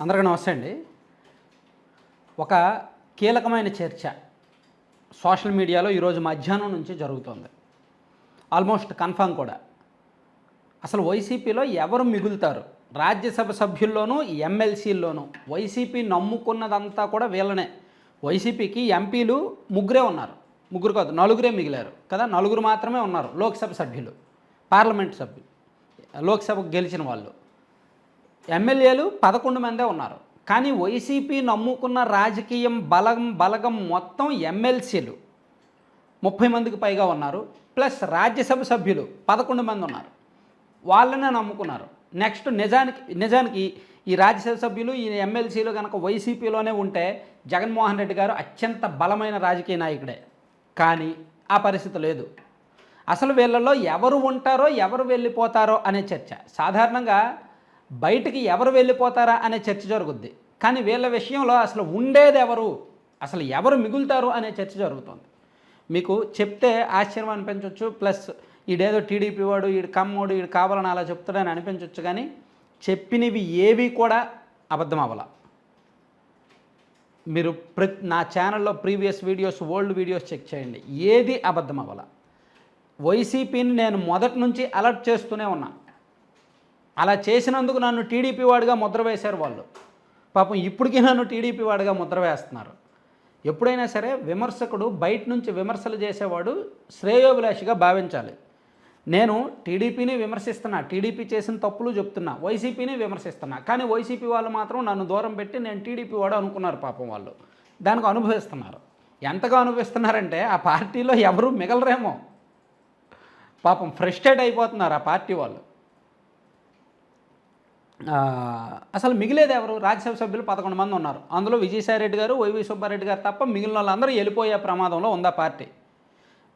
అందరికీ నమస్తే అండి. ఒక కీలకమైన చర్చ సోషల్ మీడియాలో ఈరోజు మధ్యాహ్నం నుంచి జరుగుతోంది. ఆల్మోస్ట్ కన్ఫామ్ కూడా. అసలు వైసీపీలో ఎవరు మిగులుతారు? రాజ్యసభ సభ్యుల్లోనూ ఎమ్మెల్సీల్లోనూ వైసీపీ నమ్ముకున్నదంతా కూడా వీళ్ళనే. వైసీపీకి ఎంపీలు ముగ్గురే ఉన్నారు. ముగ్గురు కాదు నలుగురే మిగిలారు కదా? నలుగురు మాత్రమే ఉన్నారు లోక్సభ సభ్యులు పార్లమెంట్ సభ్యులు లోక్సభకు గెలిచిన వాళ్ళు. ఎమ్మెల్యేలు పదకొండు మందే ఉన్నారు. కానీ వైసీపీ నమ్ముకున్న రాజకీయం బలం బలగం మొత్తం ఎమ్మెల్సీలు. ముప్పై మందికి పైగా ఉన్నారు. ప్లస్ రాజ్యసభ సభ్యులు పదకొండు మంది ఉన్నారు. వాళ్ళనే నమ్ముకున్నారు. నెక్స్ట్ నిజానికి నిజానికి ఈ రాజ్యసభ సభ్యులు ఈ ఎమ్మెల్సీలు కనుక వైసీపీలోనే ఉంటే జగన్మోహన్ రెడ్డి గారు అత్యంత బలమైన రాజకీయ నాయకుడే. కానీ ఆ పరిస్థితి లేదు. అసలు వీళ్ళలో ఎవరు ఉంటారో ఎవరు వెళ్ళిపోతారో అనే చర్చ. సాధారణంగా బయటికి ఎవరు వెళ్ళిపోతారా అనే చర్చ జరుగుద్ది. కానీ వీళ్ళ విషయంలో అసలు ఉండేది ఎవరు? అసలు ఎవరు మిగులుతారు అనే చర్చ జరుగుతుంది. మీకు చెప్తే ఆశ్చర్యం అనిపించవచ్చు ప్లస్ ఈడేదో టీడీపీ వాడు ఈడు కమ్మోడు ఈడు కావాలని అలా చెప్తాడని అనిపించవచ్చు కానీ చెప్పినవి ఏవి కూడా అబద్ధం అవ్వాల. మీరు ప్రతి నా ఛానల్లో previous videos old videos check చేయండి. ఏది అబద్ధం అవ్వాల. వైసీపీని నేను మొదటి నుంచి అలర్ట్ చేస్తూనే ఉన్నా. అలా చేసినందుకు నన్ను టీడీపీ వాడిగా ముద్ర వేశారు వాళ్ళు. పాపం ఇప్పటికీ నన్ను టీడీపీ వాడిగా ముద్ర వేస్తున్నారు. ఎప్పుడైనా సరే విమర్శకుడు బయట నుంచి విమర్శలు చేసేవాడు శ్రేయోభిలాషిగా భావించాలి. నేను టీడీపీని విమర్శిస్తున్నా టీడీపీ చేసిన తప్పులు చెప్తున్నా వైసీపీని విమర్శిస్తున్నా కానీ వైసీపీ వాళ్ళు మాత్రం నన్ను దూరం పెట్టి నేను టీడీపీ వాడు అనుకున్నారు పాపం వాళ్ళు. దానికి అనుభవిస్తున్నారు. ఎంతగా అనుభవిస్తున్నారంటే ఆ పార్టీలో ఎవరు మిగలరేమో. పాపం ఫ్రస్ట్రేట్ అయిపోతున్నారు ఆ పార్టీ వాళ్ళు. అసలు మిగిలేది ఎవరు? రాజ్యసభ సభ్యులు పదకొండు మంది ఉన్నారు. అందులో విజయసాయిరెడ్డి గారు వైవి సుబ్బారెడ్డి గారు తప్ప మిగిలిన వాళ్ళందరూ వెళ్ళిపోయే ప్రమాదంలో ఉందా పార్టీ?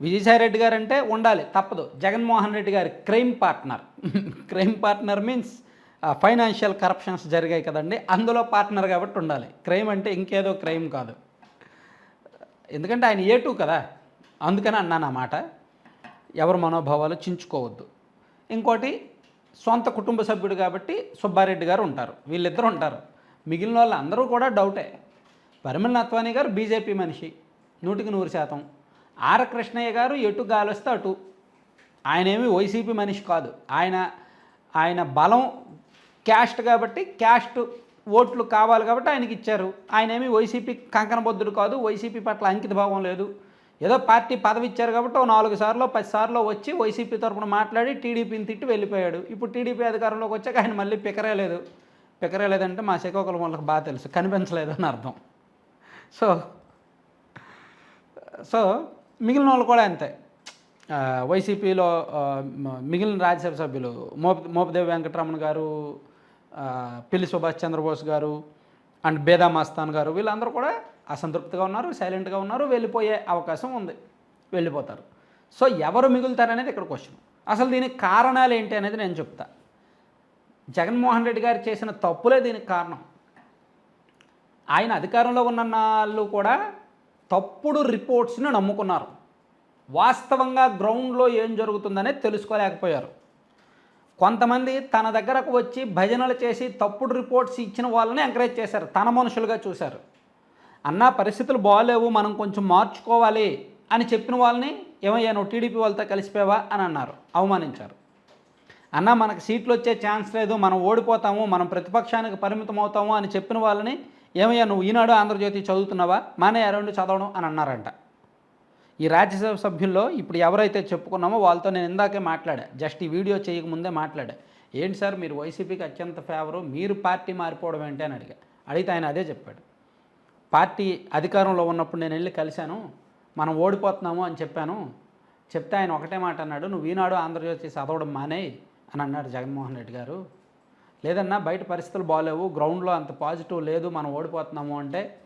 విజయసాయిరెడ్డి గారు అంటే ఉండాలి తప్పదు. జగన్మోహన్ రెడ్డి గారి crime partner. Crime partner means financial corruptions జరిగాయి కదండి అందులో పార్ట్నర్ కాబట్టి ఉండాలి. క్రైమ్ అంటే ఇంకేదో క్రైమ్ కాదు. ఎందుకంటే ఆయన ఏ టూ కదా? అందుకని అన్నాను అన్నమాట ఎవరి మనోభావాలు చించుకోవద్దు. ఇంకోటి సొంత కుటుంబ సభ్యుడు కాబట్టి సుబ్బారెడ్డి గారు ఉంటారు. వీళ్ళిద్దరు ఉంటారు. మిగిలిన వాళ్ళు అందరూ కూడా డౌటే. పరిమళ నత్వాని గారు బీజేపీ మనిషి నూటికి నూరు శాతం. ఆర్ కృష్ణయ్య గారు ఎటు గాలొస్తే అటు. ఆయన ఏమి వైసీపీ మనిషి కాదు. ఆయన ఆయన బలం క్యాస్ట్ కాబట్టి క్యాస్ట్ ఓట్లు కావాలి కాబట్టి ఆయనకి ఇచ్చారు ఆయన ఏమి వైసీపీ కంకణబద్ధుడు కాదు. వైసీపీ పట్ల అంకిత భావం లేదు. ఏదో పార్టీ పదవి ఇచ్చారు కాబట్టి ఓ నాలుగు సార్లు పది సార్లు వచ్చి వైసీపీ తరపున మాట్లాడి టీడీపీని తిట్టి వెళ్ళిపోయాడు. ఇప్పుడు టీడీపీ అధికారంలోకి వచ్చాక ఆయన మళ్ళీ పికరే లేదు. పికరే లేదంటే మా శ్రీకాకుళం వాళ్ళకి బాగా తెలుసు. కనిపించలేదు అని అర్థం. సో సో మిగిలిన వాళ్ళు కూడా అంతే. వైసీపీలో మిగిలిన రాజ్యసభ సభ్యులు మోప మోపదేవి వెంకటరమణ గారు పిల్లి సుభాష్ చంద్రబోస్ గారు అండ్ బేదా మస్తాన్ గారు వీళ్ళందరూ కూడా అసంతృప్తిగా ఉన్నారు సైలెంట్గా ఉన్నారు వెళ్ళిపోయే అవకాశం ఉంది వెళ్ళిపోతారు. సో ఎవరు మిగులుతారనేది ఇక్కడ క్వశ్చన్ అసలు దీనికి కారణాలు ఏంటి అనేది నేను చెప్తా. జగన్మోహన్ రెడ్డి గారు చేసిన తప్పులే దీనికి కారణం. ఆయన అధికారంలో ఉన్న వాళ్ళు కూడా తప్పుడు రిపోర్ట్స్ని నమ్ముకున్నారు. వాస్తవంగా గ్రౌండ్లో ఏం జరుగుతుందనే తెలుసుకోలేకపోయారు. కొంతమంది తన దగ్గరకు వచ్చి భజనలు చేసి తప్పుడు రిపోర్ట్స్ ఇచ్చిన వాళ్ళని ఎంకరేజ్ చేశారు. తన మనుషులుగా చూశారు. అన్న పరిస్థితులు బాగాలేవు మనం కొంచెం మార్చుకోవాలి అని చెప్పిన వాళ్ళని ఏమయ్యా నువ్వు టీడీపీ వాళ్ళతో కలిసిపోయావా? అని అన్నారు. అవమానించారు. అన్న మనకు సీట్లు వచ్చే ఛాన్స్ లేదు మనం ఓడిపోతాము మనం ప్రతిపక్షానికి పరిమితం అవుతాము అని చెప్పిన వాళ్ళని ఏమయ్యా నువ్వు ఈనాడు ఆంధ్రజ్యోతి చదువుతున్నావా? మానే అరౌండ్ చదవడం అని అన్నారంట. ఈ రాజ్యసభ సభ్యుల్లో ఇప్పుడు ఎవరైతే చెప్పుకున్నామో వాళ్ళతో నేను ఇందాకే మాట్లాడా జస్ట్ ఈ వీడియో చేయకముందే మాట్లాడా ఏంటి సార్ మీరు వైసీపీకి అత్యంత ఫేవరు మీరు పార్టీ మారిపోవడం ఏంటి? అని అడిగా. అడిగితే ఆయన అదే చెప్పాడు. పార్టీ అధికారంలో ఉన్నప్పుడు నేను వెళ్ళి కలిశాను. మనం ఓడిపోతున్నాము అని చెప్పాను. చెప్తే ఆయన ఒకటే మాట అన్నాడు నువ్వు ఈనాడు ఆంధ్రజ్యోతి చదవడం మానేయ్ అని అన్నాడు జగన్మోహన్ రెడ్డి గారు. లేదన్నా బయట పరిస్థితులు బాగాలేవు గ్రౌండ్లో అంత పాజిటివ్ లేదు మనం ఓడిపోతున్నాము అంటే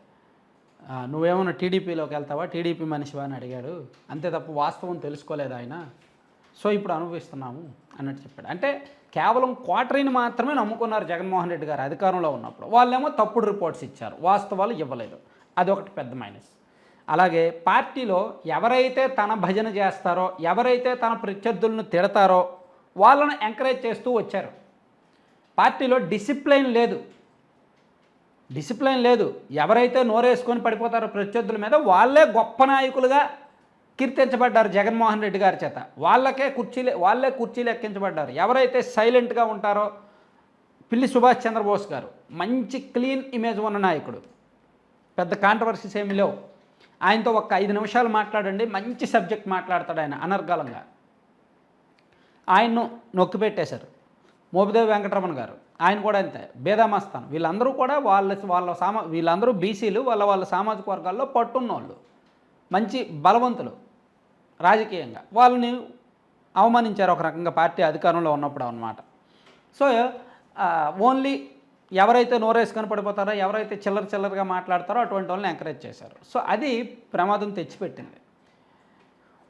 నువ్వేమైనా నువ్వేమన్నా టీడీపీలోకి వెళ్తావా? టీడీపీ మనిషివా? అని అడిగాడు. అంతే తప్ప వాస్తవం తెలుసుకోలేదు ఆయన. సో ఇప్పుడు అనుభవిస్తున్నాము. అన్నట్టు చెప్పాడు. అంటే కేవలం క్వార్టరీని మాత్రమే నమ్ముకున్నారు జగన్మోహన్ రెడ్డి గారు అధికారంలో ఉన్నప్పుడు. వాళ్ళేమో తప్పుడు రిపోర్ట్స్ ఇచ్చారు. వాస్తవాలు ఇవ్వలేదు. అది ఒకటి పెద్ద మైనస్. అలాగే పార్టీలో ఎవరైతే తన భజన చేస్తారో ఎవరైతే తన ప్రత్యర్థులను తిడతారో వాళ్ళను ఎంకరేజ్ చేస్తూ వచ్చారు. పార్టీలో డిసిప్లైన్ లేదు. డిసిప్లిన్ లేదు. ఎవరైతే నోరేసుకొని పడిపోతారో ప్రత్యర్థుల మీద వాళ్ళే గొప్ప నాయకులుగా కీర్తించబడ్డారు జగన్మోహన్ రెడ్డి గారి చేత. వాళ్ళకే కుర్చీలు వాళ్ళే కుర్చీలు ఎక్కించబడ్డారు. ఎవరైతే సైలెంట్గా ఉంటారో పిల్లి సుభాష్ చంద్రబోస్ గారు మంచి క్లీన్ ఇమేజ్ ఉన్న నాయకుడు. పెద్ద కాంట్రవర్సీస్ ఏమి లేవు. ఆయనతో ఒక ఐదు నిమిషాలు మాట్లాడండి మంచి సబ్జెక్ట్ మాట్లాడతాడు ఆయన అనర్గళంగా. ఆయన్ను నొక్కి పెట్టేశారు. మోపిదేవి వెంకటరమణ గారు ఆయన కూడా అంతే బేదామస్తాన్ వీళ్ళందరూ కూడా వాళ్ళ వాళ్ళ సామా వీళ్ళందరూ బీసీలు వాళ్ళ వాళ్ళ సామాజిక వర్గాల్లో పట్టున్నోళ్ళు. మంచి బలవంతులు. రాజకీయంగా. వాళ్ళని అవమానించారు ఒక రకంగా పార్టీ అధికారంలో ఉన్నప్పుడు అనమాట సో ఓన్లీ ఎవరైతే నోరేసుకొని పడిపోతారో ఎవరైతే చిల్లర చిల్లరగా మాట్లాడతారో అటువంటి వాళ్ళని ఎంకరేజ్ చేశారు. సో అది ప్రమాదం తెచ్చిపెట్టింది.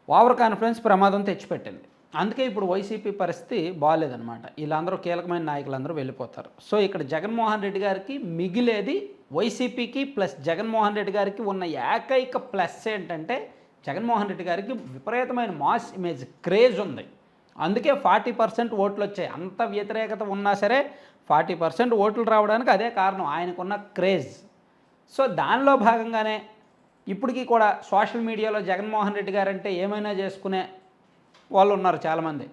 ఓవర్ కాన్ఫిడెన్స్ ప్రమాదం తెచ్చిపెట్టింది. అందుకే ఇప్పుడు వైసీపీ పరిస్థితి బాగాలేదనమాట వీళ్ళందరూ కీలకమైన నాయకులందరూ వెళ్ళిపోతారు. సో ఇక్కడ జగన్మోహన్ రెడ్డి గారికి మిగిలేది వైసీపీకి ప్లస్ జగన్మోహన్ రెడ్డి గారికి ఉన్న ఏకైక ప్లస్ ఏంటంటే జగన్మోహన్ రెడ్డి గారికి విపరీతమైన మాస్ ఇమేజ్ క్రేజ్ ఉంది. అందుకే ఫార్టీ పర్సెంట్ ఓట్లు వచ్చాయి అంత వ్యతిరేకత ఉన్నా సరే ఫార్టీ పర్సెంట్ ఓట్లు రావడానికి అదే కారణం ఆయనకున్న క్రేజ్. సో దానిలో భాగంగానే ఇప్పటికీ కూడా సోషల్ మీడియాలో జగన్మోహన్ రెడ్డి గారు అంటే ఏమైనా చేసుకునే వాళ్ళు ఉన్నారు చాలామంది.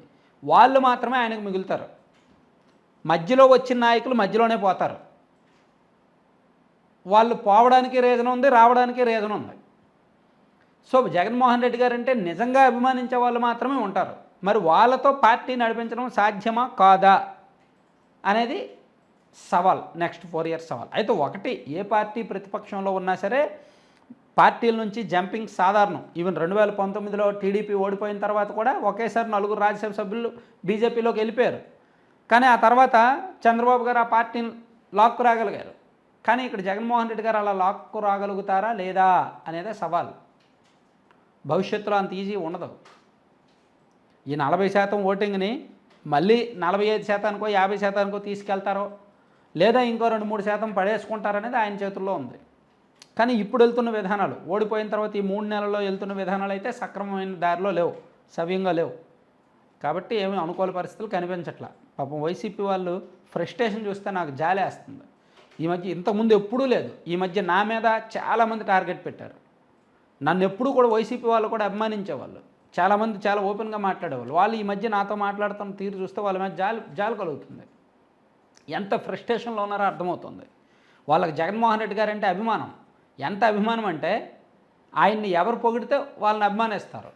వాళ్ళు మాత్రమే ఆయనకు మిగులుతారు. మధ్యలో వచ్చిన నాయకులు మధ్యలోనే పోతారు. వాళ్ళు పోవడానికి రీజన్ ఉంది రావడానికి రీజన్ ఉంది. సో జగన్మోహన్ రెడ్డి గారు అంటే నిజంగా అభిమానించే వాళ్ళు మాత్రమే ఉంటారు. మరి వాళ్ళతో పార్టీ నడిపించడం సాధ్యమా? కాదా? అనేది సవాల్ నెక్స్ట్ ఫోర్ ఇయర్స్ సవాల్. అయితే ఒకటి ఏ పార్టీ ప్రతిపక్షంలో ఉన్నా సరే పార్టీల నుంచి జంపింగ్ సాధారణం. ఈవెన్ రెండు వేల పంతొమ్మిదిలో టీడీపీ ఓడిపోయిన తర్వాత కూడా ఒకేసారి నలుగురు రాజ్యసభ సభ్యులు బీజేపీలోకి వెళ్ళిపోయారు. కానీ ఆ తర్వాత చంద్రబాబు గారు ఆ పార్టీని లాక్కు రాగలిగారు. కానీ ఇక్కడ జగన్మోహన్ రెడ్డి గారు అలా లాక్కు రాగలుగుతారా లేదా అనేదే సవాల్. భవిష్యత్తులో అంత ఈజీ ఉండదు. ఈ నలభై శాతం ఓటింగ్ని మళ్ళీ నలభై ఐదు శాతానికో యాభై శాతానికో తీసుకెళ్తారో లేదా ఇంకో రెండు మూడు శాతం పడేసుకుంటారనేది ఆయన చేతుల్లో ఉంది. కానీ ఇప్పుడు వెళ్తున్న విధానాలు ఓడిపోయిన తర్వాత ఈ మూడు నెలల్లో వెళ్తున్న విధానాలు అయితే సక్రమమైన దారిలో లేవు సవ్యంగా లేవు. కాబట్టి ఏమీ అనుకూల పరిస్థితులు కనిపించట్లా. పాపం వైసీపీ వాళ్ళు ఫ్రస్ట్రేషన్ చూస్తే నాకు జాలేస్తుంది. ఈ మధ్య ఇంతకుముందు ఎప్పుడూ లేదు. ఈ మధ్య నా మీద చాలామంది టార్గెట్ పెట్టారు. నన్ను ఎప్పుడూ కూడా వైసీపీ వాళ్ళు కూడా అభిమానించేవాళ్ళు. చాలామంది చాలా ఓపెన్గా మాట్లాడేవాళ్ళు. వాళ్ళు ఈ మధ్య నాతో మాట్లాడుతున్న తీరు చూస్తే వాళ్ళ మీద జాలి జాలి కలుగుతుంది. ఎంత ఫ్రస్ట్రేషన్లో ఉన్నారో అర్థమవుతుంది. వాళ్ళకి జగన్మోహన్ రెడ్డి గారు అంటే అభిమానం. ఎంత అభిమానం అంటే ఆయన్ని ఎవరు పొగిడితే వాళ్ళని అభిమానిస్తారు.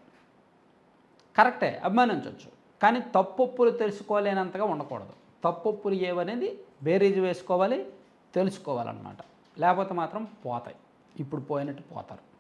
కరెక్టే అభిమానించవచ్చు కానీ తప్పొప్పులు తెలుసుకోలేనంతగా ఉండకూడదు. తప్పొప్పులు ఏవనేది బేరీజ్ వేసుకోవాలి తెలుసుకోవాలన్నమాట. లేకపోతే మాత్రం పోతాయి. ఇప్పుడు పోయినట్టు పోతారు.